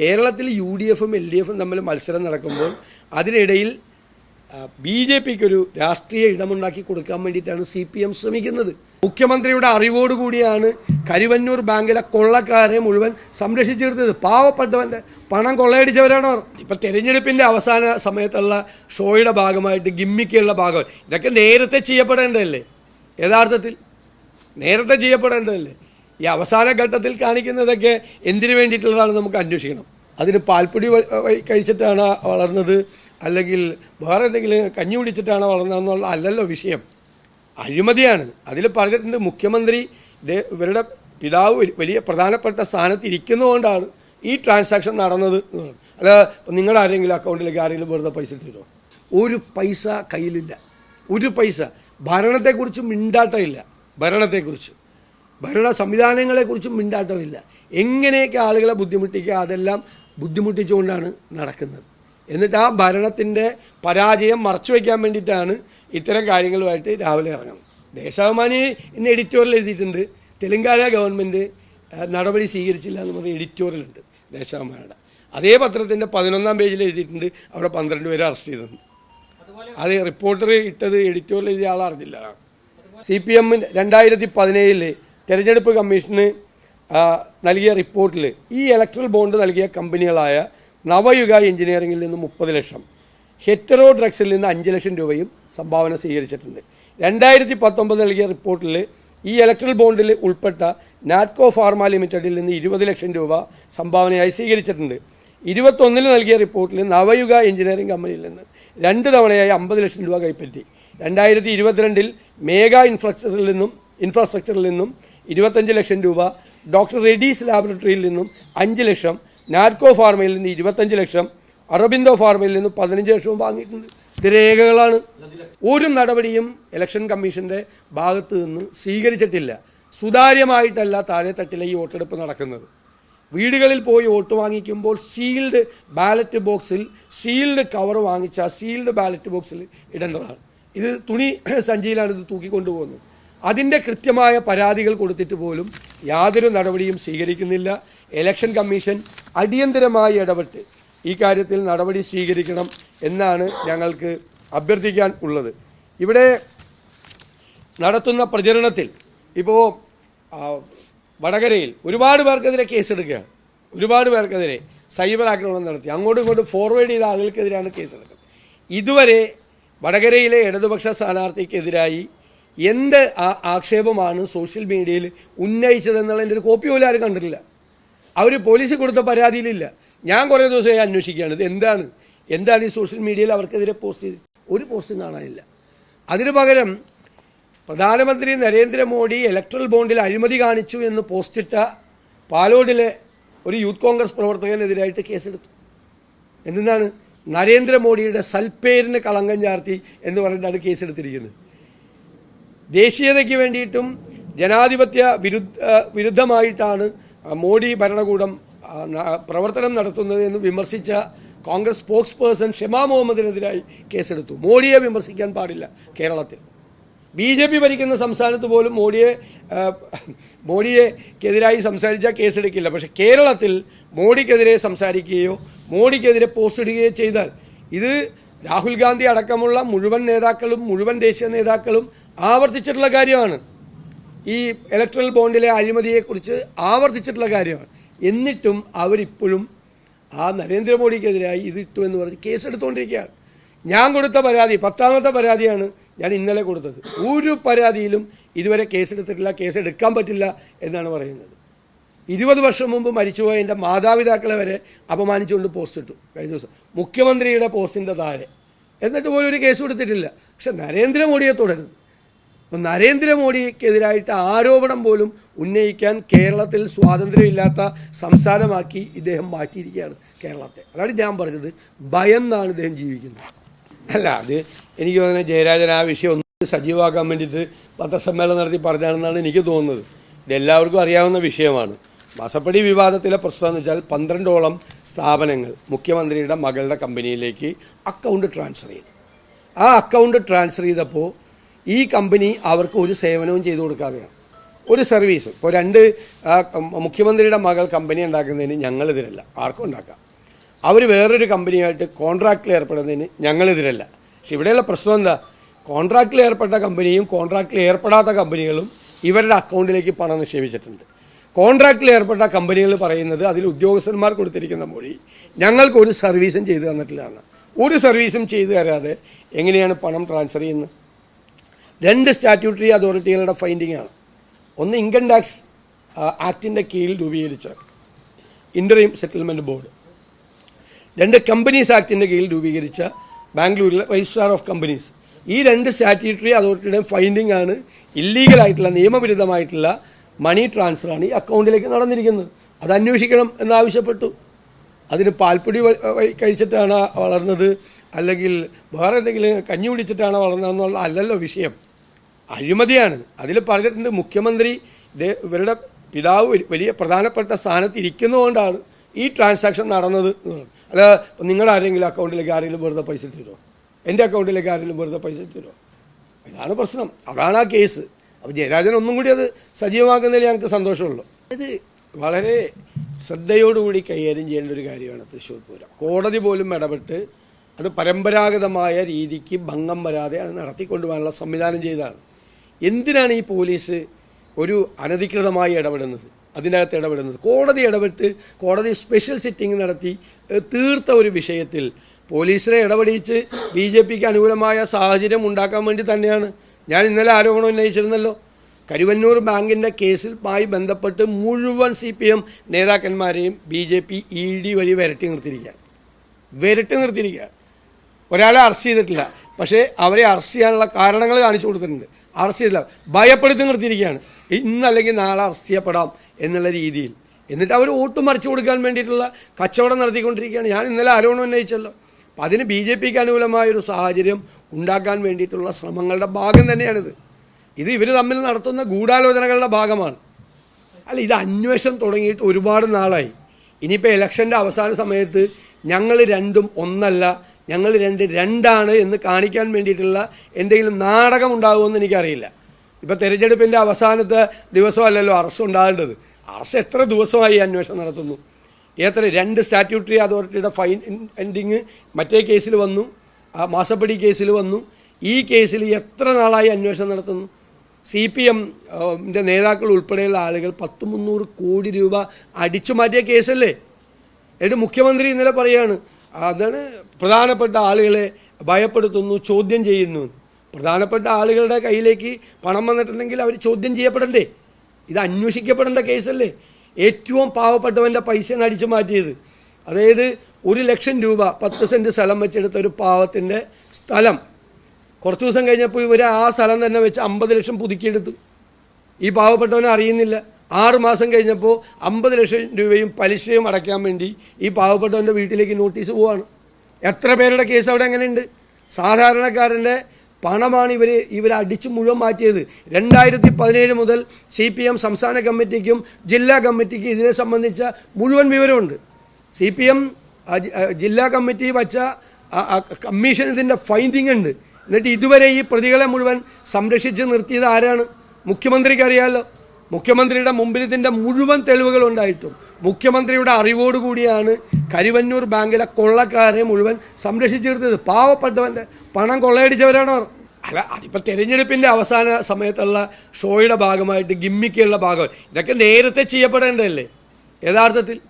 കേരളത്തിൽ U D എഫും L D എഫും തമ്മിൽ മത്സരം നടക്കുമ്പോൾ അതിനിടയിൽ ബി ജെ പിക്ക് ഒരു രാഷ്ട്രീയ ഇടമുണ്ടാക്കി കൊടുക്കാൻ വേണ്ടിയിട്ടാണ് സി പി എം ശ്രമിക്കുന്നത്. മുഖ്യമന്ത്രിയുടെ അറിവോടുകൂടിയാണ് കരുവന്നൂർ ബാങ്കിലെ കൊള്ളക്കാരെ മുഴുവൻ സംരക്ഷിച്ചു നിർത്തിയത് പാവപ്പെട്ടവന്റെ പണം കൊള്ളയടിച്ചവരാണ് അവർ. ഇപ്പം തെരഞ്ഞെടുപ്പിന്റെ അവസാന സമയത്തുള്ള ഷോയുടെ ഭാഗമായിട്ട് ഗിമ്മിക്കുള്ള ഭാഗം. ഇതൊക്കെ നേരത്തെ ചെയ്യപ്പെടേണ്ടതല്ലേ? യഥാർത്ഥത്തിൽ നേരത്തെ ചെയ്യപ്പെടേണ്ടതല്ലേ? ഈ അവസാന ഘട്ടത്തിൽ കാണിക്കുന്നതൊക്കെ എന്തിനു വേണ്ടിയിട്ടുള്ളതാണ് നമുക്ക് അന്വേഷിക്കണം. അതിന് പാൽപ്പൊടി കഴിച്ചിട്ടാണ് വളർന്നത് അല്ലെങ്കിൽ വേറെ എന്തെങ്കിലും കഞ്ഞി കുടിച്ചിട്ടാണ് വളർന്നതെന്നുള്ള അല്ലല്ലോ വിഷയം. അഴിമതിയാണ്. അതിൽ പറഞ്ഞിട്ടുണ്ട് മുഖ്യമന്ത്രി ഇവരുടെ പിതാവ് വലിയ പ്രധാനപ്പെട്ട സ്ഥാനത്ത് ഇരിക്കുന്നതുകൊണ്ടാണ് ഈ ട്രാൻസാക്ഷൻ നടന്നത് എന്ന് പറഞ്ഞു. അല്ല നിങ്ങളുടെ ആരെങ്കിലും അക്കൗണ്ടിലേക്ക് ആരെങ്കിലും വെറുതെ പൈസ തരുമോ ഒരു പൈസ കയ്യിലില്ല. ഒരു പൈസ. ഭരണത്തെക്കുറിച്ച് മിണ്ടാട്ടമില്ല ഭരണത്തെക്കുറിച്ച്. ഭരണ സംവിധാനങ്ങളെക്കുറിച്ചും മിണ്ടാട്ടമില്ല. എങ്ങനെയൊക്കെ ആളുകളെ ബുദ്ധിമുട്ടിക്കുക അതെല്ലാം ബുദ്ധിമുട്ടിച്ചുകൊണ്ടാണ് നടക്കുന്നത്. എന്നിട്ട് ആ ഭരണത്തിന്റെ പരാജയം മറച്ചു വയ്ക്കാൻ വേണ്ടിയിട്ടാണ് ഇത്തരം കാര്യങ്ങളുമായിട്ട് രാവിലെ ഇറങ്ങുന്നത്. ദേശാഭിമാനി ഇന്ന് എഡിറ്റോറിയൽ എഴുതിയിട്ടുണ്ട്. തെലങ്കാന ഗവൺമെന്റ് നടപടി സ്വീകരിച്ചില്ല എന്ന് പറഞ്ഞ എഡിറ്റോറിയലുണ്ട് ദേശാഭിമാനിയുടെ. അതേ പത്രത്തിന്റെ പതിനൊന്നാം പേജിൽ എഴുതിയിട്ടുണ്ട്. അവിടെ പന്ത്രണ്ട് പേരെ അറസ്റ്റ് ചെയ്തിട്ടുണ്ട്. അത് റിപ്പോർട്ടർ ഇട്ടത് എഡിറ്റോറിയൽ എഴുതിയ ആളറിഞ്ഞില്ല സി പി എമ്മിന് രണ്ടായിരത്തി പതിനേഴിൽ തെരഞ്ഞെടുപ്പ് കമ്മീഷന് നൽകിയ റിപ്പോർട്ടിൽ ഈ ഇലക്ട്രൽ ബോണ്ട് നൽകിയ കമ്പനികളായ നവയുഗ എഞ്ചിനീയറിംഗിൽ നിന്ന് മുപ്പത് ലക്ഷം ഹെറ്ററോ ഡ്രഗ്സിൽ നിന്ന് അഞ്ച് ലക്ഷം രൂപയും സംഭാവന സ്വീകരിച്ചിട്ടുണ്ട്. രണ്ടായിരത്തി പത്തൊമ്പത് നൽകിയ റിപ്പോർട്ടിൽ ഈ ഇലക്ട്രൽ ബോണ്ടിൽ ഉൾപ്പെട്ട നാറ്റ്കോ ഫാർമ ലിമിറ്റഡിൽ നിന്ന് ഇരുപത് ലക്ഷം രൂപ സംഭാവനയായി സ്വീകരിച്ചിട്ടുണ്ട്. ഇരുപത്തൊന്നിൽ നൽകിയ റിപ്പോർട്ടിൽ നവയുഗ എഞ്ചിനീയറിംഗ് കമ്പനിയിൽ നിന്ന് രണ്ട് തവണയായി അമ്പത് ലക്ഷം രൂപ കൈപ്പറ്റി. രണ്ടായിരത്തി ഇരുപത്തിരണ്ടിൽ മേഗ ഇൻഫ്രാസ്ട്രക്ചറിൽ നിന്നും ഇൻഫ്രാസ്ട്രക്ചറിൽ നിന്നും ഇരുപത്തഞ്ച് ലക്ഷം രൂപ. ഡോക്ടർ റെഡീസ് ലാബറട്ടറിയിൽ നിന്നും അഞ്ച് ലക്ഷം. നാർക്കോ ഫാർമയിൽ നിന്ന് ഇരുപത്തഞ്ച് ലക്ഷം. അറബിന്ദോ ഫാർമയിൽ നിന്നും പതിനഞ്ച് ലക്ഷവും വാങ്ങിയിട്ടുണ്ട്. ഇത് രേഖകളാണ്. ഒരു നടപടിയും ഇലക്ഷൻ കമ്മീഷന്റെ ഭാഗത്ത് നിന്ന് സ്വീകരിച്ചിട്ടില്ല. സുതാര്യമായിട്ടല്ല താഴെത്തട്ടിലെ ഈ വോട്ടെടുപ്പ് നടക്കുന്നത്. വീടുകളിൽ പോയി വോട്ട് വാങ്ങിക്കുമ്പോൾ സീൽഡ് ബാലറ്റ് ബോക്സിൽ സീൽഡ് കവർ വാങ്ങിച്ച സീൽഡ് ബാലറ്റ് ബോക്സിൽ ഇടേണ്ടതാണ്. ഇത് തുണി സഞ്ചിയിലാണ് ഇത് തൂക്കിക്കൊണ്ടുപോകുന്നത്. അതിന്റെ കൃത്യമായ പരാതികൾ കൊടുത്തിട്ട് പോലും യാതൊരു നടപടിയും സ്വീകരിക്കുന്നില്ല. ഇലക്ഷൻ കമ്മീഷൻ അടിയന്തരമായി ഇടപെട്ട് ഈ കാര്യത്തിൽ നടപടി സ്വീകരിക്കണം എന്നാണ് ഞങ്ങൾക്ക് അഭ്യർത്ഥിക്കാൻ ഉള്ളത്. ഇവിടെ നടത്തുന്ന പ്രചരണത്തിൽ ഇപ്പോൾ വടകരയിൽ ഒരുപാട് പേർക്കെതിരെ കേസെടുക്കുകയാണ്. ഒരുപാട് പേർക്കെതിരെ സൈബർ ആക്രമണം നടത്തി. അങ്ങോട്ടും ഇങ്ങോട്ടും ഫോർവേഡ് ചെയ്ത ആളുകൾക്കെതിരെയാണ് കേസെടുക്കുന്നത്. ഇതുവരെ വടകരയിലെ ഇടതുപക്ഷ സ്ഥാനാർത്ഥിക്കെതിരായി എന്ത് ആക്ഷേപമാണ് സോഷ്യൽ മീഡിയയിൽ ഉന്നയിച്ചതെന്നുള്ളതിന്റെ ഒരു കോപ്പി പോലും ആരും കണ്ടിട്ടില്ല. അവർ പോലീസിൽ കൊടുത്ത പരാതിയിലില്ല. ഞാൻ കുറേ ദിവസമായി അന്വേഷിക്കുകയാണ്. ഇത് എന്താണ്? എന്താണ് ഈ സോഷ്യൽ മീഡിയയിൽ അവർക്കെതിരെ പോസ്റ്റ് ചെയ്ത്? ഒരു പോസ്റ്റും കാണാനില്ല. അതിനു പകരം പ്രധാനമന്ത്രി നരേന്ദ്രമോദി ഇലക്ട്രൽ ബോണ്ടിൽ അഴിമതി കാണിച്ചു എന്ന് പോസ്റ്റിട്ട പാലോഡിലെ ഒരു യൂത്ത് കോൺഗ്രസ് പ്രവർത്തകനെതിരായിട്ട് കേസെടുത്തു. എന്തിനാണ് നരേന്ദ്രമോദിയുടെ സൽപ്പേരിന് കളങ്കം ചാർത്തി എന്ന് പറഞ്ഞിട്ടാണ് കേസെടുത്തിരിക്കുന്നത്. ദേശീയതയ്ക്ക് വേണ്ടിയിട്ടും ജനാധിപത്യ വിരുദ്ധ വിരുദ്ധമായിട്ടാണ് മോഡി ഭരണകൂടം പ്രവർത്തനം നടത്തുന്നത് എന്ന് വിമർശിച്ച കോൺഗ്രസ് സ്പോക്സ് പേഴ്സൺ ഷെമാ മുഹമ്മദിനെതിരായി കേസെടുത്തു. മോഡിയെ വിമർശിക്കാൻ പാടില്ല കേരളത്തിൽ. ബി ജെ പി ഭരിക്കുന്ന സംസ്ഥാനത്ത് പോലും മോഡിയെ മോഡിയെക്കെതിരായി സംസാരിച്ചാൽ കേസെടുക്കില്ല. പക്ഷേ കേരളത്തിൽ മോഡിക്കെതിരെ സംസാരിക്കുകയോ മോഡിക്കെതിരെ പോസ്റ്റ് ഇടുകയോ ചെയ്താൽ ഇത് രാഹുൽ ഗാന്ധി അടക്കമുള്ള മുഴുവൻ നേതാക്കളും മുഴുവൻ ദേശീയ നേതാക്കളും ആവർത്തിച്ചിട്ടുള്ള കാര്യമാണ്. ഈ ഇലക്ട്രൽ ബോണ്ടിലെ അഴിമതിയെക്കുറിച്ച് ആവർത്തിച്ചിട്ടുള്ള കാര്യമാണ്. എന്നിട്ടും അവരിപ്പോഴും ആ നരേന്ദ്രമോദിക്കെതിരായി ഇത് ഇട്ടു എന്ന് പറഞ്ഞ് കേസെടുത്തുകൊണ്ടിരിക്കുകയാണ് ഞാൻ കൊടുത്ത പരാതി പത്താമത്തെ പരാതിയാണ് ഞാൻ ഇന്നലെ കൊടുത്തത്. ഒരു പരാതിയിലും ഇതുവരെ കേസെടുത്തിട്ടില്ല കേസെടുക്കാൻ പറ്റില്ല എന്നാണ് പറയുന്നത്. ഇരുപത് വർഷം മുമ്പ് മരിച്ചുപോയ എന്റെ മാതാപിതാക്കളെ വരെ അപമാനിച്ചുകൊണ്ട് പോസ്റ്റ് ഇട്ടു. കഴിഞ്ഞ ദിവസം. മുഖ്യമന്ത്രിയുടെ പോസ്റ്റിന്റെ താഴെ. എന്നിട്ട് പോലും ഒരു കേസ് കൊടുത്തിട്ടില്ല. പക്ഷെ നരേന്ദ്രമോദിയെ തുടരുന്നു. അപ്പം നരേന്ദ്രമോദിക്കെതിരായിട്ട് ആരോപണം പോലും ഉന്നയിക്കാൻ കേരളത്തിൽ സ്വാതന്ത്ര്യമില്ലാത്ത സംസ്ഥാനമാക്കി ഇദ്ദേഹം മാറ്റിയിരിക്കുകയാണ് കേരളത്തെ. അതാണ് ഞാൻ പറഞ്ഞത്. ഭയന്നാണ് ഇദ്ദേഹം ജീവിക്കുന്നത്. അല്ല അത് എനിക്ക് തോന്നുന്നത് ജയരാജൻ ആ വിഷയം ഒന്ന് സജീവമാക്കാൻ വേണ്ടിയിട്ട് പത്രസമ്മേളനം നടത്തി പറഞ്ഞാണെന്നാണ് എനിക്ക് തോന്നുന്നത്. ഇതെല്ലാവർക്കും അറിയാവുന്ന വിഷയമാണ്. മാസപ്പടി വിവാദത്തിലെ പ്രശ്നം എന്ന് വെച്ചാൽ പന്ത്രണ്ടോളം സ്ഥാപനങ്ങൾ മുഖ്യമന്ത്രിയുടെ മകളുടെ കമ്പനിയിലേക്ക് അക്കൗണ്ട് ട്രാൻസ്ഫർ ചെയ്തു. ആ അക്കൗണ്ട് ട്രാൻസ്ഫർ ചെയ്തപ്പോൾ ഈ കമ്പനി അവർക്ക് ഒരു സേവനവും ചെയ്തു കൊടുക്കാതെയാണ്. ഒരു സർവീസ് ഇപ്പോൾ രണ്ട് മുഖ്യമന്ത്രിയുടെ മകൾ കമ്പനി ഉണ്ടാക്കുന്നതിന് ഞങ്ങളെതിരല്ല ആർക്കും ഉണ്ടാക്കാം. അവർ വേറൊരു കമ്പനിയായിട്ട് കോൺട്രാക്റ്റിൽ ഏർപ്പെടുന്നതിന് ഞങ്ങളെതിരല്ല പക്ഷെ ഇവിടെയുള്ള പ്രശ്നം എന്താ? കോൺട്രാക്റ്റിൽ ഏർപ്പെട്ട കമ്പനിയും കോൺട്രാക്റ്റിൽ ഏർപ്പെടാത്ത കമ്പനികളും ഇവരുടെ അക്കൗണ്ടിലേക്ക് പണം നിക്ഷേപിച്ചിട്ടുണ്ട്. കോൺട്രാക്റ്റിൽ ഏർപ്പെട്ട കമ്പനികൾ പറയുന്നത് അതിൽ ഉദ്യോഗസ്ഥന്മാർ കൊടുത്തിരിക്കുന്ന മൊഴി ഞങ്ങൾക്ക് ഒരു സർവീസും ചെയ്തു തന്നിട്ടില്ലാണ് ഒരു സർവീസും ചെയ്തു തരാതെ എങ്ങനെയാണ് പണം ട്രാൻസ്ഫർ ചെയ്യുന്നത്? രണ്ട് സ്റ്റാറ്റ്യൂട്ടറി അതോറിറ്റികളുടെ ഫൈൻഡിംഗ് ആണ്. ഒന്ന് ഇൻകം ടാക്സ് ആക്ടിന്റെ കീഴിൽ രൂപീകരിച്ച ഇന്റർഇം സെറ്റിൽമെന്റ് ബോർഡ് രണ്ട് കമ്പനീസ് ആക്ടിന്റെ കീഴിൽ രൂപീകരിച്ച ബാംഗ്ലൂരിലെ രജിസ്ട്രാർ ഓഫ് കമ്പനീസ് ഈ രണ്ട് സ്റ്റാറ്റ്യൂട്ടറി അതോറിറ്റിയുടെയും ഫൈൻഡിംഗ് ആണ് ഇല്ലീഗലായിട്ടുള്ള നിയമവിരുദ്ധമായിട്ടുള്ള മണി ട്രാൻസ്ഫറാണ് ഈ അക്കൗണ്ടിലേക്ക് നടന്നിരിക്കുന്നത്. അത് അന്വേഷിക്കണം എന്നാവശ്യപ്പെട്ടു. അതിന് പാൽപ്പൊടി കഴിച്ചിട്ടാണ് വളർന്നത്. അല്ലെങ്കിൽ വേറെ എന്തെങ്കിലും കഞ്ഞി പിടിച്ചിട്ടാണ് വളർന്നതെന്നുള്ള അല്ലല്ലോ വിഷയം. അഴിമതിയാണ്. അതിൽ പറഞ്ഞിട്ടുണ്ട് മുഖ്യമന്ത്രി. ഇവരുടെ പിതാവ് വലിയ പ്രധാനപ്പെട്ട സ്ഥാനത്ത് ഇരിക്കുന്നതുകൊണ്ടാണ് ഈ ട്രാൻസാക്ഷൻ നടന്നത്. അല്ല നിങ്ങളുടെ ആരെങ്കിലും അക്കൗണ്ടിലേക്ക് ആരെങ്കിലും വെറുതെ പൈസ തരുമോ എന്റെ അക്കൗണ്ടിലേക്ക് ആരെങ്കിലും വെറുതെ പൈസ തരുമോ ഇതാണ് പ്രശ്നം. അതാണ് ആ കേസ്. അപ്പോൾ ജയരാജൻ ഒന്നും കൂടി അത് സജീവമാക്കുന്നതിൽ ഞങ്ങൾക്ക് സന്തോഷമുള്ളൂ. ഇത് വളരെ ശ്രദ്ധയോടുകൂടി കൈകാര്യം ചെയ്യേണ്ട ഒരു കാര്യമാണ് തൃശ്ശൂർ പൂരം. കോടതി പോലും ഇടപെട്ട് അത് പരമ്പരാഗതമായ രീതിക്ക് ഭംഗം വരാതെ അത് നടത്തിക്കൊണ്ടുപോകാനുള്ള സംവിധാനം ചെയ്തതാണ്. എന്തിനാണ് ഈ പോലീസ് ഒരു അനധികൃതമായി ഇടപെടുന്നത്? അതിനകത്ത് ഇടപെടുന്നത്? കോടതി ഇടപെട്ട് കോടതി സ്പെഷ്യൽ സിറ്റിംഗ് നടത്തി തീർത്ത ഒരു വിഷയത്തിൽ പോലീസിനെ ഇടപെടിച്ച് ബി ജെ പിക്ക് അനുകൂലമായ സാഹചര്യം ഉണ്ടാക്കാൻ വേണ്ടി തന്നെയാണ് ഞാൻ ഇന്നലെ ആരോപണം ഉന്നയിച്ചിരുന്നല്ലോ. കരുവന്നൂർ ബാങ്കിന്റെ കേസിലുമായി ബന്ധപ്പെട്ട് മുഴുവൻ C P M നേതാക്കന്മാരെയും B J P E D വഴി വരട്ടി നിർത്തിയിരിക്കുക വരട്ടി നിർത്തിയിരിക്കുക ഒരാളെ അറസ്റ്റ് ചെയ്തിട്ടില്ല. പക്ഷേ അവരെ അറസ്റ്റ് ചെയ്യാനുള്ള കാരണങ്ങൾ കാണിച്ചു കൊടുത്തിട്ടുണ്ട്. അറസ്റ്റ് ചെയ്തില്ല. ഭയപ്പെടുത്തി നിർത്തിയിരിക്കുകയാണ്. ഇന്നല്ലെങ്കിൽ നാളെ അറസ്റ്റ് ചെയ്യപ്പെടാം എന്നുള്ള രീതിയിൽ. എന്നിട്ട് അവർ വോട്ട് മറിച്ചു കൊടുക്കാൻ വേണ്ടിയിട്ടുള്ള കച്ചവടം നടത്തിക്കൊണ്ടിരിക്കുകയാണ്. ഞാൻ ഇന്നലെ ആരോപണം ഉന്നയിച്ചല്ലോ. അപ്പം അതിന് ബി ജെ പിക്ക് അനുകൂലമായൊരു സാഹചര്യം ഉണ്ടാക്കാൻ വേണ്ടിയിട്ടുള്ള ശ്രമങ്ങളുടെ ഭാഗം തന്നെയാണിത്. ഇത് ഇവർ തമ്മിൽ നടത്തുന്ന ഗൂഢാലോചനകളുടെ ഭാഗമാണ്. അല്ല ഇത് അന്വേഷണം തുടങ്ങിയിട്ട് ഒരുപാട് നാളായി. ഇനിയിപ്പോൾ ഇലക്ഷന്റെ അവസാന സമയത്ത് ഞങ്ങൾ രണ്ടും ഒന്നല്ല ഞങ്ങൾ രണ്ട് രണ്ടാണ് എന്ന് കാണിക്കാൻ വേണ്ടിയിട്ടുള്ള എന്തെങ്കിലും നാടകം ഉണ്ടാകുമെന്ന് എനിക്കറിയില്ല. ഇപ്പോൾ തെരഞ്ഞെടുപ്പിന്റെ അവസാനത്തെ ദിവസമല്ലല്ലോ അറസ്റ്റ് ഉണ്ടാകേണ്ടത്. അറസ്റ്റ് എത്ര ദിവസമായി അന്വേഷണം നടത്തുന്നു? എത്ര രണ്ട് സ്റ്റാറ്റ്യൂട്ടറി അതോറിറ്റിയുടെ ഫൈൻ എൻഡിങ് മറ്റേ കേസിൽ വന്നു. മാസപ്പടി കേസിൽ വന്നു. ഈ കേസിൽ എത്ര നാളായി അന്വേഷണം നടത്തുന്നു? സി പി എമ്മിന്റെ നേതാക്കൾ ഉൾപ്പെടെയുള്ള ആളുകൾ പത്ത് മുന്നൂറ് കോടി രൂപ അടിച്ചു മാറ്റിയ കേസല്ലേ എന്നിട്ട് മുഖ്യമന്ത്രി ഇന്നലെ പറയാണ് അതാണ് പ്രധാനപ്പെട്ട ആളുകളെ ഭയപ്പെടുത്തുന്നു ചോദ്യം ചെയ്യുന്നു. പ്രധാനപ്പെട്ട ആളുകളുടെ കയ്യിലേക്ക് പണം വന്നിട്ടുണ്ടെങ്കിൽ അവർ ചോദ്യം ചെയ്യപ്പെടണ്ടേ? ഇത് അന്വേഷിക്കപ്പെടേണ്ട കേസല്ലേ ഏറ്റവും പാവപ്പെട്ടവന്റെ പൈസയാണ് അടിച്ചു മാറ്റിയത്. അതായത് ഒരു ലക്ഷം രൂപ പത്ത് സെന്റ് സ്ഥലം വെച്ചെടുത്ത ഒരു പാവത്തിന്റെ സ്ഥലം. കുറച്ച് ദിവസം കഴിഞ്ഞപ്പോൾ ഇവർ ആ സ്ഥലം തന്നെ വെച്ച് അമ്പത് ലക്ഷം പുതുക്കിയെടുത്തു. ഈ പാവപ്പെട്ടവനെ അറിയുന്നില്ല. ആറ് മാസം കഴിഞ്ഞപ്പോൾ അമ്പത് ലക്ഷം രൂപയും പലിശയും അടയ്ക്കാൻ വേണ്ടി ഈ പാവപ്പെട്ടവന്റെ വീട്ടിലേക്ക് നോട്ടീസ് പോവാണ്. എത്ര പേരുടെ കേസ് അവിടെ എങ്ങനെയുണ്ട്? സാധാരണക്കാരന്റെ പണമാണ് ഇവർ അടിച്ച് മുഴുവൻ മാറ്റിയത്. രണ്ടായിരത്തി പതിനേഴ് മുതൽ സി പി എം സംസ്ഥാന കമ്മിറ്റിക്കും ജില്ലാ കമ്മിറ്റിക്കും ഇതിനെ സംബന്ധിച്ച മുഴുവൻ വിവരമുണ്ട്. സി പി എം ജില്ലാ കമ്മിറ്റി വച്ച കമ്മീഷൻ ഇതിന്റെ ഫൈൻഡിങ് ഉണ്ട്. എന്നിട്ട് ഇതുവരെ ഈ പ്രതികളെ മുഴുവൻ സംരക്ഷിച്ച് നിർത്തിയത് ആരാണ്? മുഖ്യമന്ത്രിക്ക് അറിയാമല്ലോ മുഖ്യമന്ത്രിയുടെ മുമ്പിൽ ഇതിന്റെ മുഴുവൻ തെളിവുകൾ ഉണ്ടായിട്ടും. മുഖ്യമന്ത്രിയുടെ അറിവോടുകൂടിയാണ് കരുവന്നൂർ ബാങ്കിലെ കൊള്ളക്കാരെ മുഴുവൻ സംരക്ഷിച്ച് പാവപ്പെട്ടവന്റെ പണം കൊള്ളയടിച്ചവരാണോ? അല്ല അതിപ്പോൾ തെരഞ്ഞെടുപ്പിന്റെ അവസാന സമയത്തുള്ള ഷോയുടെ ഭാഗമായിട്ട് ഗിമ്മിക്കുള്ള ഭാഗം. ഇതൊക്കെ നേരത്തെ ചെയ്യപ്പെടേണ്ടതല്ലേ? യഥാർത്ഥത്തിൽ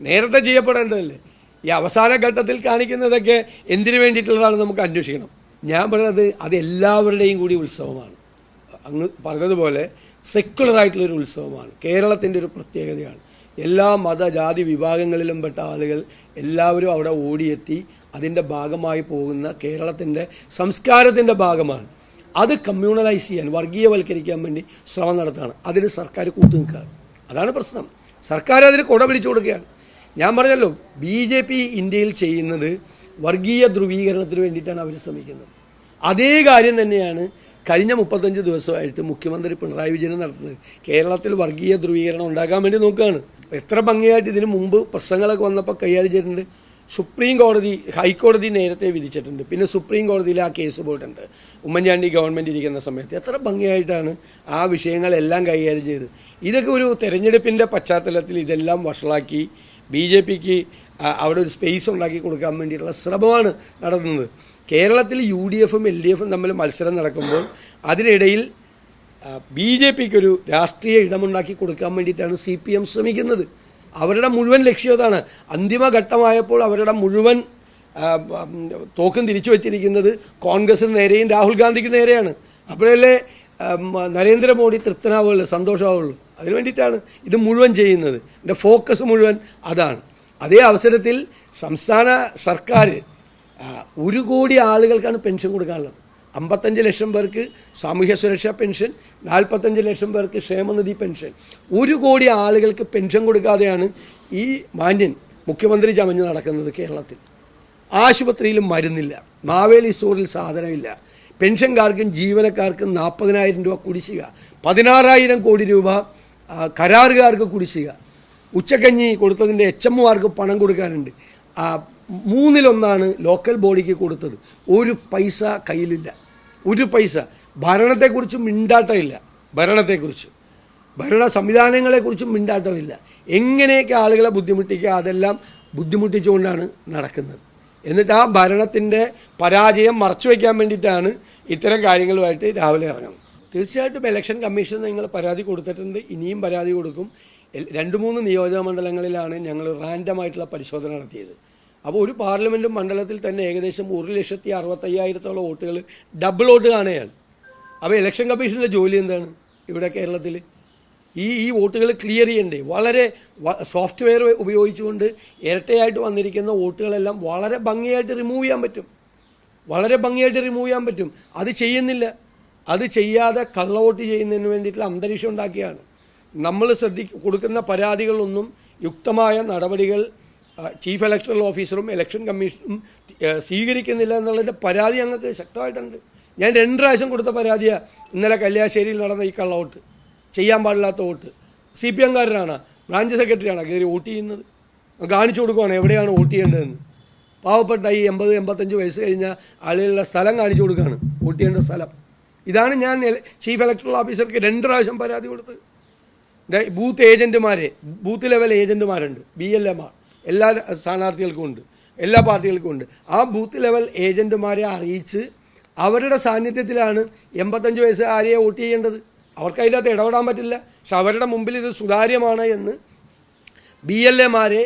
നേരത്തെ ചെയ്യപ്പെടേണ്ടതല്ലേ? ഈ അവസാന ഘട്ടത്തിൽ കാണിക്കുന്നതൊക്കെ എന്തിനു വേണ്ടിയിട്ടുള്ളതാണ് നമുക്ക് അന്വേഷിക്കണം. ഞാൻ പറയുന്നത് അത് എല്ലാവരുടെയും കൂടി ഉത്സവമാണ്. അങ്ങ് പറഞ്ഞതുപോലെ സെക്കുലറായിട്ടുള്ളൊരു ഉത്സവമാണ്. കേരളത്തിന്റെ ഒരു പ്രത്യേകതയാണ്. എല്ലാ മത ജാതി വിഭാഗങ്ങളിലും പെട്ട ആളുകൾ എല്ലാവരും അവിടെ ഓടിയെത്തി അതിന്റെ ഭാഗമായി പോകുന്ന കേരളത്തിന്റെ സംസ്കാരത്തിന്റെ ഭാഗമാണ്. അത് കമ്മ്യൂണലൈസ് ചെയ്യാൻ വർഗീയവൽക്കരിക്കാൻ വേണ്ടി ശ്രമം നടത്തുകയാണ്. അതിന് സർക്കാർ കൂട്ടുനിൽക്കുകയാണ് അതാണ് പ്രശ്നം. സർക്കാർ അതിന് കുട പിടിച്ചു കൊടുക്കുകയാണ്. ഞാൻ പറഞ്ഞല്ലോ ബി ജെ പി ഇന്ത്യയിൽ ചെയ്യുന്നത് വർഗീയ ധ്രുവീകരണത്തിന് വേണ്ടിയിട്ടാണ് അവർ ശ്രമിക്കുന്നത്. അതേ കാര്യം തന്നെയാണ് കഴിഞ്ഞ മുപ്പത്തഞ്ച് ദിവസമായിട്ട് മുഖ്യമന്ത്രി പിണറായി വിജയൻ നടത്തുന്നത് കേരളത്തിൽ വർഗീയ ധ്രുവീകരണം ഉണ്ടാക്കാൻ വേണ്ടി നോക്കുകയാണ്. എത്ര ഭംഗിയായിട്ട് ഇതിന് മുമ്പ് പ്രശ്നങ്ങളൊക്കെ വന്നപ്പോൾ കൈകാര്യം ചെയ്തിട്ടുണ്ട്. സുപ്രീം കോടതി ഹൈക്കോടതി നേരത്തെ വിധിച്ചിട്ടുണ്ട്. പിന്നെ സുപ്രീം കോടതിയിൽ ആ കേസ് പോയിട്ടുണ്ട്. ഉമ്മൻചാണ്ടി ഗവൺമെന്റ് ഇരിക്കുന്ന സമയത്ത് എത്ര ഭംഗിയായിട്ടാണ് ആ വിഷയങ്ങളെല്ലാം കൈകാര്യം ചെയ്ത് ഇതൊക്കെ ഒരു തെരഞ്ഞെടുപ്പിന്റെ പശ്ചാത്തലത്തിൽ ഇതെല്ലാം വഷളാക്കി ബി ജെ പിക്ക് അവിടെ ഒരു സ്പേസ് ഉണ്ടാക്കി കൊടുക്കാൻ വേണ്ടിയിട്ടുള്ള ശ്രമമാണ് നടത്തുന്നത്. കേരളത്തിൽ യു ഡി എഫും എൽ ഡി എഫും തമ്മിൽ മത്സരം നടക്കുമ്പോൾ അതിനിടയിൽ ബി ജെ പിക്ക് ഒരു രാഷ്ട്രീയ ഇടമുണ്ടാക്കി കൊടുക്കാൻ വേണ്ടിയിട്ടാണ് സി പി എം ശ്രമിക്കുന്നത്. അവരുടെ മുഴുവൻ ലക്ഷ്യം അതാണ്. അന്തിമഘട്ടമായപ്പോൾ അവരുടെ മുഴുവൻ തോക്കും തിരിച്ചു വച്ചിരിക്കുന്നത് കോൺഗ്രസിന് നേരെയും രാഹുൽ ഗാന്ധിക്ക് നേരെയാണ്. അപ്പോഴല്ലേ നരേന്ദ്രമോദി തൃപ്തനാവുള്ളൂ സന്തോഷമാവുള്ളൂ അതിനു വേണ്ടിയിട്ടാണ് ഇത് മുഴുവൻ ചെയ്യുന്നത്. എന്റെ ഫോക്കസ് മുഴുവൻ അതാണ്. അതേ അവസരത്തിൽ സംസ്ഥാന സർക്കാർ ഒരു കോടി ആളുകൾക്കാണ് പെൻഷൻ കൊടുക്കാനുള്ളത്. അമ്പത്തഞ്ച് ലക്ഷം പേർക്ക് സാമൂഹ്യ സുരക്ഷാ പെൻഷൻ നാൽപ്പത്തഞ്ച് ലക്ഷം പേർക്ക് ക്ഷേമനിധി പെൻഷൻ. ഒരു കോടി ആളുകൾക്ക് പെൻഷൻ കൊടുക്കാതെയാണ് ഈ മാന്യൻ മുഖ്യമന്ത്രി ചമഞ്ഞ് നടക്കുന്നത് കേരളത്തിൽ. ആശുപത്രിയിലും മരുന്നില്ല മാവേലി സ്റ്റോറിൽ സാധനമില്ല. പെൻഷൻകാർക്കും ജീവനക്കാർക്കും നാൽപ്പതിനായിരം രൂപ കുടിശ്ശിക പതിനാറായിരം കോടി രൂപ കരാറുകാർക്ക് കുടിശ്ശിക. ഉച്ചക്കഞ്ഞി കൊടുത്തതിന്റെ എച്ച് എമ്മുമാർക്ക് പണം കൊടുക്കാനുണ്ട്. മൂന്നിലൊന്നാണ് ലോക്കൽ ബോഡിക്ക് കൊടുത്തത്. ഒരു പൈസ കയ്യിലില്ല. ഒരു പൈസ. ഭരണത്തെക്കുറിച്ച് മിണ്ടാട്ടമില്ല. ഭരണത്തെക്കുറിച്ച്. ഭരണ സംവിധാനങ്ങളെക്കുറിച്ചും മിണ്ടാട്ടമില്ല. എങ്ങനെയൊക്കെ ആളുകളെ ബുദ്ധിമുട്ടിക്കുക അതെല്ലാം ബുദ്ധിമുട്ടിച്ചുകൊണ്ടാണ് നടക്കുന്നത്. എന്നിട്ട് ആ ഭരണത്തിന്റെ പരാജയം മറച്ചു വയ്ക്കാൻ വേണ്ടിയിട്ടാണ് ഇത്തരം കാര്യങ്ങളുമായിട്ട് രാവിലെ ഇറങ്ങുന്നത്. തീർച്ചയായിട്ടും ഇലക്ഷൻ കമ്മീഷൻ നിങ്ങൾ പരാതി കൊടുത്തിട്ടുണ്ട്. ഇനിയും പരാതി കൊടുക്കും. രണ്ട് മൂന്ന് നിയോജക മണ്ഡലങ്ങളിലാണ് ഞങ്ങൾ റാൻഡമായിട്ടുള്ള പരിശോധന നടത്തിയത്. അപ്പോൾ ഒരു പാർലമെന്റ് മണ്ഡലത്തിൽ തന്നെ ഏകദേശം ഒരു ലക്ഷത്തി അറുപത്തയ്യായിരത്തോളം വോട്ടുകൾ ഡബിൾ വോട്ട് കാണുകയാണ്. അപ്പോൾ ഇലക്ഷൻ കമ്മീഷന്റെ ജോലി എന്താണ് ഇവിടെ കേരളത്തിൽ? ഈ ഈ വോട്ടുകൾ ക്ലിയർ ചെയ്യണ്ടേ? വളരെ സോഫ്റ്റ്വെയർ ഉപയോഗിച്ചുകൊണ്ട് ഇരട്ടയായിട്ട് വന്നിരിക്കുന്ന വോട്ടുകളെല്ലാം വളരെ ഭംഗിയായിട്ട് റിമൂവ് ചെയ്യാൻ പറ്റും. വളരെ ഭംഗിയായിട്ട് റിമൂവ് ചെയ്യാൻ പറ്റും. അത് ചെയ്യുന്നില്ല. അത് ചെയ്യാതെ കള്ളവോട്ട് ചെയ്യുന്നതിന് വേണ്ടിയിട്ടുള്ള അന്തരീക്ഷം ഉണ്ടാക്കിയാണ് നമ്മൾ ശ്രദ്ധി കൊടുക്കുന്ന പരാതികളൊന്നും യുക്തമായ നടപടികൾ ചീഫ് ഇലക്ടറൽ ഓഫീസറും ഇലക്ഷൻ കമ്മീഷനും സ്വീകരിക്കുന്നില്ല എന്നുള്ളതിന്റെ പരാതി ഞങ്ങൾക്ക് ശക്തമായിട്ടുണ്ട്. ഞാൻ രണ്ട് പ്രാവശ്യം കൊടുത്ത പരാതിയാണ് ഇന്നലെ കല്യാശ്ശേരിയിൽ നടന്ന ഈ കള്ളവോട്ട് ചെയ്യാൻ പാടില്ലാത്ത വോട്ട്. സി പി എംകാരനാണ് ബ്രാഞ്ച് സെക്രട്ടറിയാണ് കയറി വോട്ട് ചെയ്യുന്നത്. കാണിച്ചു കൊടുക്കുവാണ് എവിടെയാണ് വോട്ട് ചെയ്യേണ്ടതെന്ന്. പാവപ്പെട്ട ഈ എൺപത് എൺപത്തഞ്ച് വയസ്സ് കഴിഞ്ഞ ആളുകളുടെ സ്ഥലം കാണിച്ചു കൊടുക്കുകയാണ് വോട്ട് ചെയ്യേണ്ട സ്ഥലം. ഇതാണ് ഞാൻ ചീഫ് ഇലക്ടറൽ ഓഫീസർക്ക് രണ്ട് പ്രാവശ്യം പരാതി കൊടുത്തത്. ബൂത്ത് ഏജന്റുമാരെ ബൂത്ത് ലെവൽ ഏജന്റുമാരുണ്ട് ബി എൽ എം ആർ. എല്ലാ സ്ഥാനാർത്ഥികൾക്കും ഉണ്ട്. എല്ലാ പാർട്ടികൾക്കും ഉണ്ട്. ആ ബൂത്ത് ലെവൽ ഏജന്റുമാരെ അറിയിച്ച് അവരുടെ സാന്നിധ്യത്തിലാണ് എൺപത്തഞ്ച് വയസ്സ് ആരെയെ വോട്ട് ചെയ്യേണ്ടത്? അവർക്ക് അതിനകത്ത് ഇടപെടാൻ പറ്റില്ല. പക്ഷെ അവരുടെ മുമ്പിൽ ഇത് സുതാര്യമാണ് എന്ന് ബി എൽ എമാരെ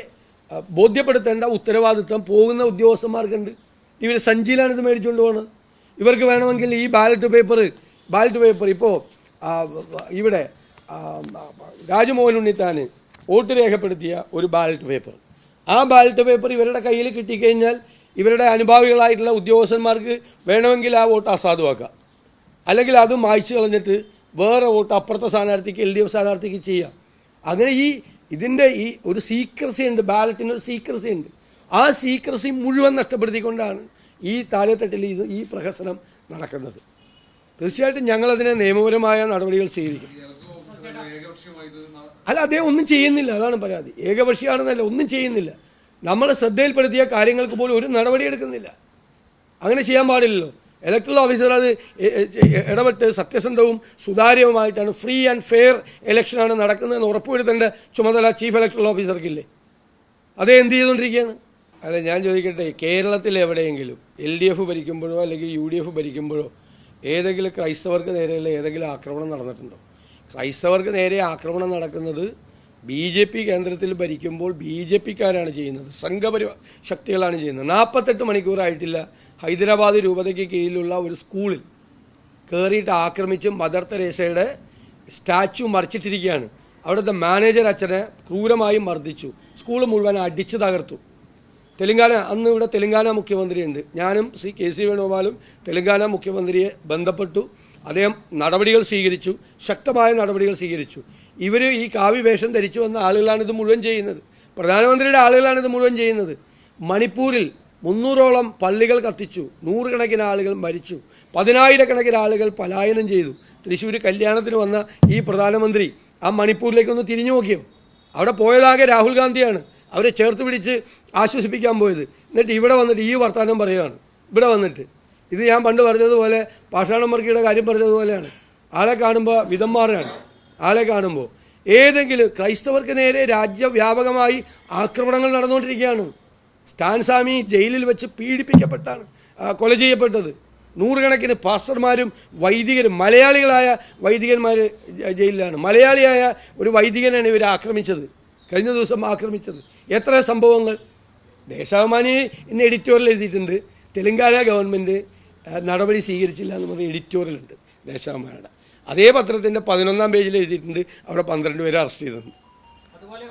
ബോധ്യപ്പെടുത്തേണ്ട ഉത്തരവാദിത്വം പോകുന്ന ഉദ്യോഗസ്ഥന്മാർക്കുണ്ട്. ഇവർ സഞ്ചിയിലാണ് ഇത് മേടിച്ചുകൊണ്ട് പോകുന്നത് ഇവർക്ക് വേണമെങ്കിൽ ഈ ബാലറ്റ് പേപ്പർ ബാലറ്റ് പേപ്പർ ഇപ്പോൾ ഇവിടെ രാജ്മോഹൻ ഉണ്ണിത്താന് വോട്ട് രേഖപ്പെടുത്തിയ ഒരു ബാലറ്റ് പേപ്പർ ആ ബാലറ്റ് പേപ്പർ ഇവരുടെ കയ്യിൽ കിട്ടിക്കഴിഞ്ഞാൽ ഇവരുടെ അനുഭാവികളായിട്ടുള്ള ഉദ്യോഗസ്ഥന്മാർക്ക് വേണമെങ്കിൽ ആ വോട്ട് അസാധുവാക്കാം. അല്ലെങ്കിൽ അത് മായ്ച്ചു കളഞ്ഞിട്ട് വേറെ വോട്ട് അപ്പുറത്തെ സ്ഥാനാർത്ഥിക്ക് എൽ ഡി എഫ് സ്ഥാനാർത്ഥിക്ക് ചെയ്യാം. അങ്ങനെ ഈ ഇതിന്റെ ഈ ഒരു സീക്രസി ഉണ്ട് ബാലറ്റിന് ഒരു സീക്രസി ഉണ്ട്. ആ സീക്രസി മുഴുവൻ നഷ്ടപ്പെടുത്തിക്കൊണ്ടാണ് ഈ താഴെത്തട്ടിൽ ഇത് ഈ പ്രഹസനം നടക്കുന്നത്. തീർച്ചയായിട്ടും ഞങ്ങളതിനെ നിയമപരമായ നടപടികൾ സ്വീകരിക്കും. അല്ല അദ്ദേഹം ഒന്നും ചെയ്യുന്നില്ല. അതാണ് പരാതി. ഏകപക്ഷീയാണെന്നല്ല ഒന്നും ചെയ്യുന്നില്ല. നമ്മളെ ശ്രദ്ധയിൽപ്പെടുത്തിയ കാര്യങ്ങൾക്ക് പോലും ഒരു നടപടി എടുക്കുന്നില്ല. അങ്ങനെ ചെയ്യാൻ പാടില്ലല്ലോ. ഇലക്ട്രൽ ഓഫീസർ അത് ഇടപെട്ട് സത്യസന്ധവും സുതാര്യവുമായിട്ടാണ് ഫ്രീ ആൻഡ് ഫെയർ ഇലക്ഷനാണ് നടക്കുന്നതെന്ന് ഉറപ്പുവരുത്തേണ്ട ചുമതല ചീഫ് ഇലക്ട്രൽ ഓഫീസർക്കില്ലേ അതേ എന്ത് ചെയ്തുകൊണ്ടിരിക്കുകയാണ്? അല്ല ഞാൻ ചോദിക്കട്ടെ കേരളത്തിൽ എവിടെയെങ്കിലും എൽ ഡി എഫ് ഭരിക്കുമ്പോഴോ അല്ലെങ്കിൽ യു ഡി എഫ് ഭരിക്കുമ്പോഴോ ഏതെങ്കിലും ക്രൈസ്തവർക്ക് നേരെയുള്ള ഏതെങ്കിലും ആക്രമണം നടന്നിട്ടുണ്ടോ? ക്രൈസ്തവർക്ക് നേരെ ആക്രമണം നടക്കുന്നത് ബി ജെ പി കേന്ദ്രത്തിൽ ഭരിക്കുമ്പോൾ ബി ജെ പിക്കാരാണ് ചെയ്യുന്നത്. സംഘപരി ശക്തികളാണ് ചെയ്യുന്നത്. നാൽപ്പത്തെട്ട് മണിക്കൂറായിട്ടില്ല. ഹൈദരാബാദ് രൂപതയ്ക്ക് കീഴിലുള്ള ഒരു സ്കൂളിൽ കയറിയിട്ട് ആക്രമിച്ച് മദർ തെരേസയുടെ സ്റ്റാച്ചു മറിച്ചിട്ടിരിക്കുകയാണ്. അവിടുത്തെ മാനേജർ അച്ഛനെ ക്രൂരമായി മർദ്ദിച്ചു. സ്കൂൾ മുഴുവൻ അടിച്ചു തകർത്തു. തെലങ്കാന അന്ന് ഇവിടെ തെലങ്കാന മുഖ്യമന്ത്രിയുണ്ട്. ഞാനും ശ്രീ കെ സി വേണുഗോപാലും തെലങ്കാന മുഖ്യമന്ത്രിയെ ബന്ധപ്പെട്ടു. അദ്ദേഹം നടപടികൾ സ്വീകരിച്ചു ശക്തമായ നടപടികൾ സ്വീകരിച്ചു. ഇവർ ഈ കാവ്യ വേഷം ധരിച്ചു വന്ന ആളുകളാണ് ഇത് മുഴുവൻ ചെയ്യുന്നത്. പ്രധാനമന്ത്രിയുടെ ആളുകളാണ് ഇത് മുഴുവൻ ചെയ്യുന്നത്. മണിപ്പൂരിൽ മുന്നൂറോളം പള്ളികൾ കത്തിച്ചു നൂറുകണക്കിന് ആളുകൾ മരിച്ചു പതിനായിരക്കണക്കിന് ആളുകൾ പലായനം ചെയ്തു. തൃശ്ശൂർ കല്യാണത്തിന് വന്ന ഈ പ്രധാനമന്ത്രി ആ മണിപ്പൂരിലേക്കൊന്ന് തിരിഞ്ഞു നോക്കിയോ? അവിടെ പോയതാകെ രാഹുൽ ഗാന്ധിയാണ്. അവരെ ചേർത്ത് പിടിച്ച് ആശ്വസിപ്പിക്കാൻ പോയത്. എന്നിട്ട് ഇവിടെ വന്നിട്ട് ഈ വർത്തമാനം പറയുകയാണ്. ഇവിടെ വന്നിട്ട്. ഇത് ഞാൻ പണ്ട് പറഞ്ഞതുപോലെ പാഷാണം വർക്കിയുടെ കാര്യം പറഞ്ഞതുപോലെയാണ്. ആളെ കാണുമ്പോൾ വിധന്മാരാണ്. ആളെ കാണുമ്പോൾ ഏതെങ്കിലും ക്രൈസ്തവർക്ക് നേരെ രാജ്യവ്യാപകമായി ആക്രമണങ്ങൾ നടന്നുകൊണ്ടിരിക്കുകയാണ്. സ്റ്റാൻസാമി ജയിലിൽ വെച്ച് പീഡിപ്പിക്കപ്പെട്ടാണ് കൊല ചെയ്യപ്പെട്ടത്. നൂറുകണക്കിന് പാസ്റ്റർമാരും വൈദികരും മലയാളികളായ വൈദികന്മാർ ജയിലിലാണ്. മലയാളിയായ ഒരു വൈദികനാണ് ഇവർ ആക്രമിച്ചത്. കഴിഞ്ഞ ദിവസം ആക്രമിച്ചത്. എത്ര സംഭവങ്ങൾ? ദേശാഭിമാനി ഇന്ന് എഡിറ്റോറിയൽ എഴുതിയിട്ടുണ്ട്. തെലങ്കാന ഗവൺമെന്റ് നടപടി സ്വീകരിച്ചില്ല എന്ന് പറഞ്ഞ എഡിറ്റോറിയലുണ്ട് ദേശാഭിമാനിയുടെ. അതേ പത്രത്തിന്റെ പതിനൊന്നാം പേജിൽ എഴുതിയിട്ടുണ്ട് അവിടെ പന്ത്രണ്ട് പേരെ അറസ്റ്റ് ചെയ്തിട്ടുണ്ട്.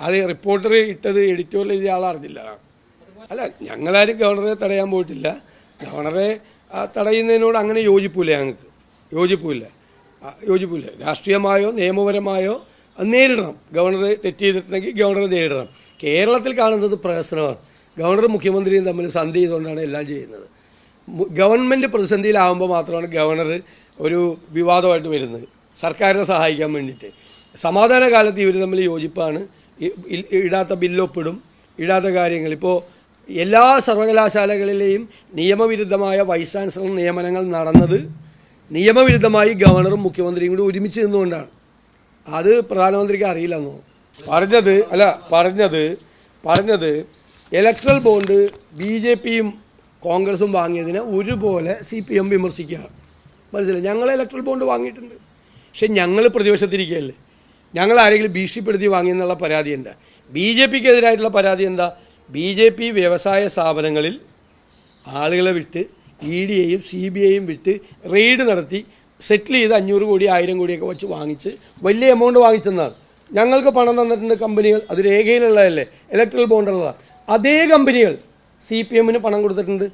അത് റിപ്പോർട്ടർ ഇട്ടത് എഡിറ്റോറിയൽ എഴുതിയ ആളറിഞ്ഞില്ല അല്ല ഞങ്ങളാരും ഗവർണറെ തടയാൻ പോയിട്ടില്ല. ഗവർണറെ തടയുന്നതിനോട് അങ്ങനെ യോജിപ്പില്ല ഞങ്ങൾക്ക്. യോജിപ്പില്ല യോജിപ്പില്ല രാഷ്ട്രീയമായോ നിയമപരമായോ അത് നേരിടണം. ഗവർണർ തെറ്റ് ചെയ്തിട്ടുണ്ടെങ്കിൽ ഗവർണറെ നേരിടണം. കേരളത്തിൽ കാണുന്നത് പ്രഹസനമാണ്. ഗവർണറും മുഖ്യമന്ത്രിയും തമ്മിൽ സന്ധി ചെയ്തുകൊണ്ടാണ് എല്ലാം ചെയ്യുന്നത്. ഗവൺമെന്റ് പ്രതിസന്ധിയിലാവുമ്പോൾ മാത്രമാണ് ഗവർണർ ഒരു വിവാദമായിട്ട് വരുന്നത്. സർക്കാരിനെ സഹായിക്കാൻ വേണ്ടിയിട്ട്. സമാധാന കാലത്ത് ഇവർ തമ്മിൽ യോജിപ്പാണ് ഇടാത്ത ബില്ലൊപ്പിടും. ഇടാത്ത കാര്യങ്ങൾ. ഇപ്പോൾ എല്ലാ സർവകലാശാലകളിലെയും നിയമവിരുദ്ധമായ വൈസ് ചാൻസലർ നിയമനങ്ങൾ നടന്നത് നിയമവിരുദ്ധമായി ഗവർണറും മുഖ്യമന്ത്രിയും കൂടി ഒരുമിച്ച് നിന്നുകൊണ്ടാണ്. അത് പ്രധാനമന്ത്രിക്ക് അറിയില്ലെന്നോ? പറഞ്ഞത് അല്ല പറഞ്ഞത് പറഞ്ഞത് ഇലക്ട്രൽ ബോണ്ട് ബി ജെ പിയും കോൺഗ്രസും വാങ്ങിയതിനെ ഒരുപോലെ സി പി എം വിമർശിക്കുകയാണ്. മനസ്സിലായി? ഞങ്ങൾ ഇലക്ട്രൽ ബോണ്ട് വാങ്ങിയിട്ടുണ്ട്. പക്ഷെ ഞങ്ങൾ പ്രതിപക്ഷത്തിരിക്കുകയല്ലേ? ഞങ്ങൾ ആരെങ്കിലും ഭീഷണിപ്പെടുത്തി വാങ്ങിയെന്നുള്ള പരാതി എന്താ? ബി ജെ പിക്ക് എതിരായിട്ടുള്ള പരാതി എന്താ? ബി ജെ പി വ്യവസായ സ്ഥാപനങ്ങളിൽ ആളുകളെ വിട്ട് ഇ ഡിയെയും സി ബി ഐയും വിട്ട് റെയ്ഡ് നടത്തി സെറ്റിൽ ചെയ്ത് അഞ്ഞൂറ് കോടി ആയിരം കോടിയൊക്കെ വെച്ച് വാങ്ങിച്ച് വലിയ എമൗണ്ട് വാങ്ങിച്ചെന്നാണ്. ഞങ്ങൾക്ക് പണം തന്നിട്ടുണ്ട് കമ്പനികൾ അത് രേഖയിലുള്ളതല്ലേ? ഇലക്ട്രൽ ബോണ്ടുള്ളതാണ് അതേ കമ്പനികൾ സി പി എമ്മിന് പണം കൊടുത്തിട്ടുണ്ട്.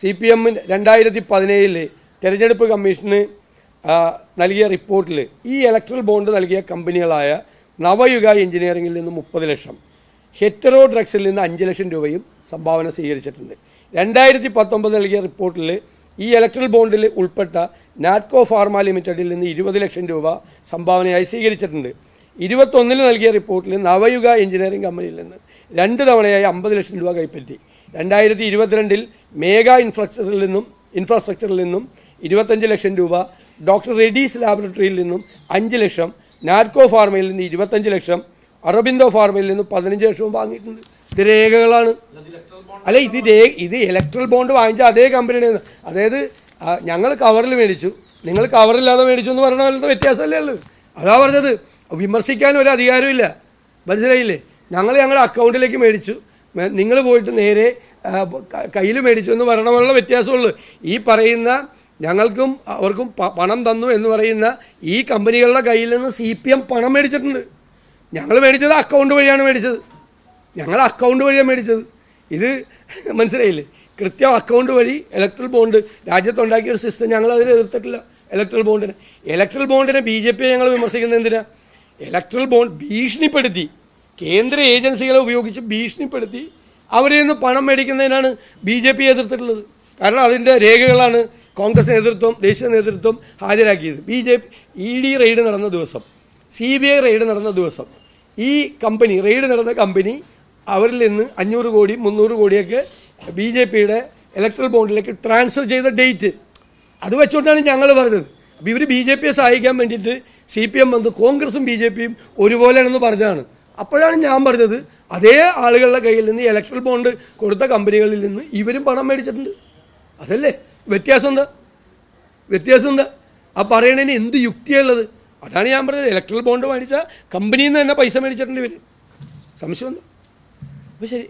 സി പി എമ്മിന് രണ്ടായിരത്തി പതിനേഴിൽ തെരഞ്ഞെടുപ്പ് കമ്മീഷന് നൽകിയ റിപ്പോർട്ടിൽ ഈ ഇലക്ട്രൽ ബോണ്ട് നൽകിയ കമ്പനികളായ നവയുഗ എഞ്ചിനീയറിംഗിൽ നിന്ന് മുപ്പത് ലക്ഷം ഹെറ്ററോ ഡ്രഗ്സിൽ നിന്ന് അഞ്ച് ലക്ഷം രൂപയും സംഭാവന സ്വീകരിച്ചിട്ടുണ്ട്. രണ്ടായിരത്തി പത്തൊമ്പത് നൽകിയ റിപ്പോർട്ടിൽ ഈ ഇലക്ട്രൽ ബോണ്ടിൽ ഉൾപ്പെട്ട നാറ്റ്കോ ഫാർമ ലിമിറ്റഡിൽ നിന്ന് ഇരുപത് ലക്ഷം രൂപ സംഭാവനയായി സ്വീകരിച്ചിട്ടുണ്ട്. ഇരുപത്തൊന്നിൽ നൽകിയ റിപ്പോർട്ടിൽ നവയുഗ എഞ്ചിനീയറിംഗ് കമ്പനിയിൽ നിന്ന് രണ്ട് തവണയായി അമ്പത് ലക്ഷം രൂപ കൈപ്പറ്റി. രണ്ടായിരത്തി ഇരുപത്തിരണ്ടിൽ മേഗ ഇൻഫ്രാസ്ട്രക്ചറിൽ നിന്നും ഇൻഫ്രാസ്ട്രക്ചറിൽ നിന്നും ഇരുപത്തഞ്ച് ലക്ഷം രൂപ ഡോക്ടർ റെഡീസ് ലാബറട്ടറിയിൽ നിന്നും അഞ്ച് ലക്ഷം നാർക്കോ ഫാർമയിൽ നിന്ന് ഇരുപത്തഞ്ച് ലക്ഷം അറബിന്ദോ ഫാർമയിൽ നിന്ന് പതിനഞ്ച് ലക്ഷവും വാങ്ങിയിട്ടുണ്ട്. ഇത് രേഖകളാണ്. അല്ല ഇത് രേ ഇത് ഇലക്ട്രൽ ബോണ്ട് വാങ്ങിച്ച അതേ കമ്പനിയുടെ. അതായത് ഞങ്ങൾ കവറിൽ മേടിച്ചു. നിങ്ങൾ കവറില്ലാതെ മേടിച്ചു എന്ന് പറഞ്ഞ വ്യത്യാസമല്ലേ ഉള്ളൂ. അതാ പറഞ്ഞത്. വിമർശിക്കാൻ ഒരു അധികാരമില്ല മനസ്സിലായില്ലേ? ഞങ്ങൾ ഞങ്ങളുടെ അക്കൗണ്ടിലേക്ക് മേടിച്ചു. നിങ്ങൾ പോയിട്ട് നേരെ കയ്യിൽ മേടിച്ചു എന്ന് പറയണമെന്നുള്ള വ്യത്യാസമുള്ളൂ. ഈ പറയുന്ന ഞങ്ങൾക്കും അവർക്കും പണം തന്നു എന്ന് പറയുന്ന ഈ കമ്പനികളുടെ കയ്യിൽ നിന്ന് സി പി എം പണം മേടിച്ചിട്ടുണ്ട്. ഞങ്ങൾ മേടിച്ചത് അക്കൗണ്ട് വഴിയാണ് മേടിച്ചത്. ഞങ്ങൾ അക്കൗണ്ട് വഴിയാണ് മേടിച്ചത്. ഇത് മനസ്സിലായില്ലേ? കൃത്യം അക്കൗണ്ട് വഴി ഇലക്ട്രൽ ബോണ്ട് രാജ്യത്തുണ്ടാക്കിയ ഒരു സിസ്റ്റം ഞങ്ങൾ അതിൽ എതിർത്തിട്ടില്ല. ഇലക്ട്രൽ ബോണ്ടിനെ ഇലക്ട്രൽ ബോണ്ടിനെ ബി ജെ ഞങ്ങൾ വിമർശിക്കുന്നത് എന്തിനാ? ഇലക്ട്രൽ ബോണ്ട് ഭീഷണിപ്പെടുത്തി. കേന്ദ്ര ഏജൻസികളെ ഉപയോഗിച്ച് ഭീഷണിപ്പെടുത്തി അവരിൽ നിന്ന് പണം മേടിക്കുന്നതിനാണ് ബി ജെ പി എതിർത്തിട്ടുള്ളത്. കാരണം അതിന്റെ രേഖകളാണ് കോൺഗ്രസ് നേതൃത്വം ദേശീയ നേതൃത്വം ഹാജരാക്കിയത്. B J P E D raid നടന്ന ദിവസം സി ബി ഐ റെയ്ഡ് നടന്ന ദിവസം ഈ കമ്പനി റെയ്ഡ് നടന്ന കമ്പനി അവരിൽ നിന്ന് അഞ്ഞൂറ് കോടി മുന്നൂറ് കോടിയൊക്കെ ബി ജെ പിയുടെ ഇലക്ട്രൽ ബോണ്ടിലേക്ക് ട്രാൻസ്ഫർ ചെയ്ത ഡേറ്റ് അത് വെച്ചുകൊണ്ടാണ് ഞങ്ങൾ പറഞ്ഞത്. അപ്പോൾ ഇവർ ബി ജെ പിയെ സഹായിക്കാൻ വേണ്ടിയിട്ട് സി പി എം വന്ന് കോൺഗ്രസും ബി ജെ പിയും ഒരുപോലെയാണെന്ന് പറഞ്ഞതാണ്. അപ്പോഴാണ് ഞാൻ പറഞ്ഞത് അതേ ആളുകളുടെ കയ്യിൽ നിന്ന് ഇലക്ട്രൽ ബോണ്ട് കൊടുത്ത കമ്പനികളിൽ നിന്ന് ഇവരും പണം മേടിച്ചിട്ടുണ്ട്. അതല്ലേ? വ്യത്യാസം എന്താ? വ്യത്യാസം എന്താ? ആ പറയണതിന് എന്ത് യുക്തിയുള്ളത് അതാണ് ഞാൻ പറഞ്ഞത്. ഇലക്ട്രൽ ബോണ്ട് മേടിച്ച കമ്പനിയിൽ നിന്ന് തന്നെ പൈസ മേടിച്ചിട്ടുണ്ട് ഇവർ സംശയം എന്താ? അപ്പോൾ ശരി.